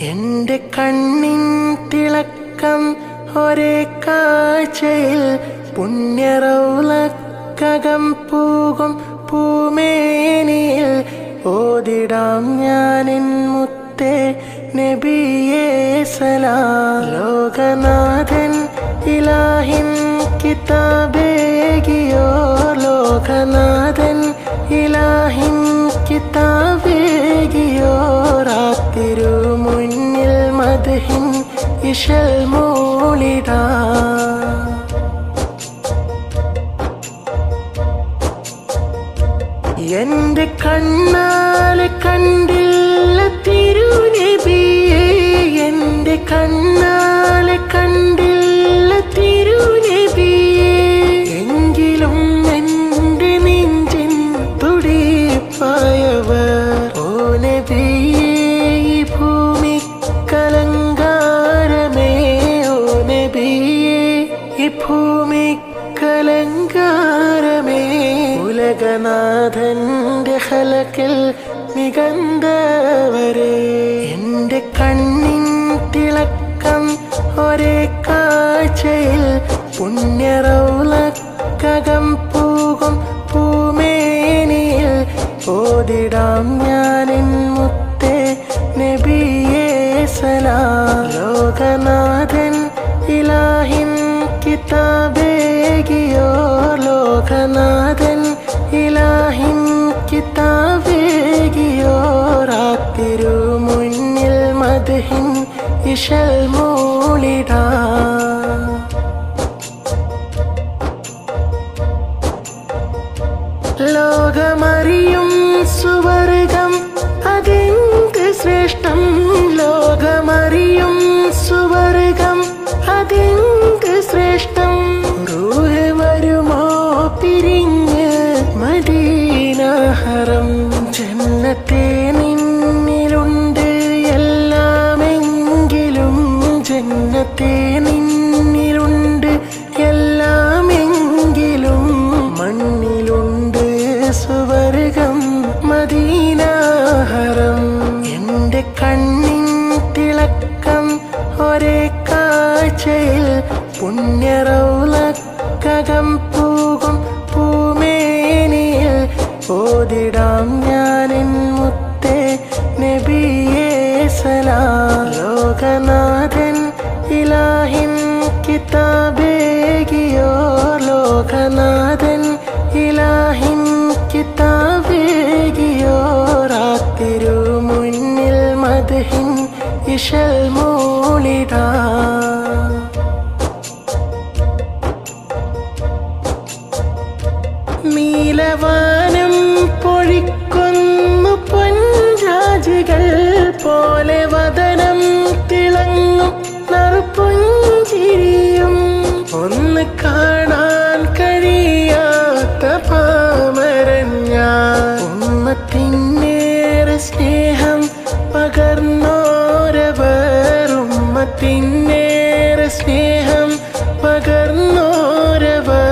എന്റെ കണ്ണിൻ തിളക്കം ഒരേ കാഴ്ചയിൽ പുണ്യറൗലക്കകം പൂകും പൂമേനിയിൽ. ഓതിടാം ഞാനിൻ മുത്തേ നബിയേ സലാം. ലോകനാഥൻ ഇലാഹിൻ കിതാബേകിയോ ലോകനാഥൻ ഇലാഹിൻ ഇശൽ മൂളിത. എന്റെ കണ്ണാലെ ഭൂമി കലങ്കാരമേ ഉലകനാഥന്റെ ഹലക്കിൽ മികന്തവരെ. എന്റെ കണ്ണിൻ തിളക്കം ഒരേ കാഴ്ചയിൽ പുണ്യറൗലക്കകം പൂകും പൂമേനിയിൽ. ഓതിടാം ഞാനിൻ മുത്തേ നബിയേ സലാം. ലോകനാഥൻ ഇലാഹിൻ കിതാബേകിയോ ലോകനാഥൻ ഇലാഹിൻ കിതാബേകിയോ രാത്തിരു മുന്നിൽ മദ്ഹിൻ ഇശൽ മൂളിടാ. ലോകമറിയും ഒരേ കാഴ്ചയിൽ പുണ്യറൗലക്കകം പൂകും പൂമേനിയിൽ ഓതിടാം ഞാനിൻ മുത്തേ നബിയേ സലാ. ലോകനാഥൻ ഇലാഹിൻ കിതാബേകിയോ ലോകനാഥൻ ഇലാഹിൻ കിതാബേകിയോ രാത്തിരു മുന്നിൽ മദ്ഹിൻ ഇശൽ മൂളിടാ നീലവാനം പൊഴിക്കുന്നു പൊൻരാജുകൾ പോലെ വതനം തിളങ്ങും നറുപ്പുഞ്ചിരിയും ഒന്ന് കാണാൻ കഴിയാത്ത പാമരഞ്ഞ ഉമ്മത്തിനേറെ സ്നേഹം പകർന്നോരവർ ഉമ്മത്തിനേറെ സ്നേഹം പകർന്നോരവർ.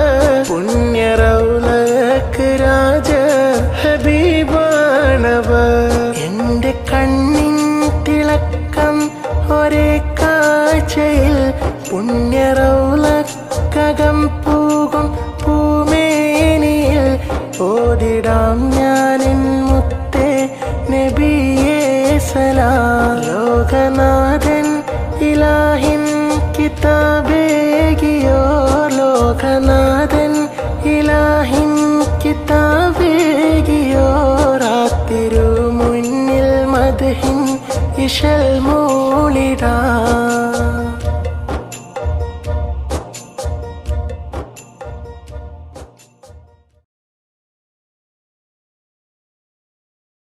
പുണ്യറൗലക്ക് രാജ ഹബീബാണവ എന്റെ കണ്ണിൻ തിളക്കം ഒരേ കാഴ്ചയിൽ പുണ്യറൗലക്കകം പൂകും പൂമേനിയിൽ ഓതിടാം ഇലാഹിൻ കിതാബേകിയോ ലോകനാഥൻ. ഇലാഹിൻ കിതാബേകിയോ രാത്തിരു മുന്നിൽ മദ്ഹിൻ. ഇശൽ മൂളിടാ.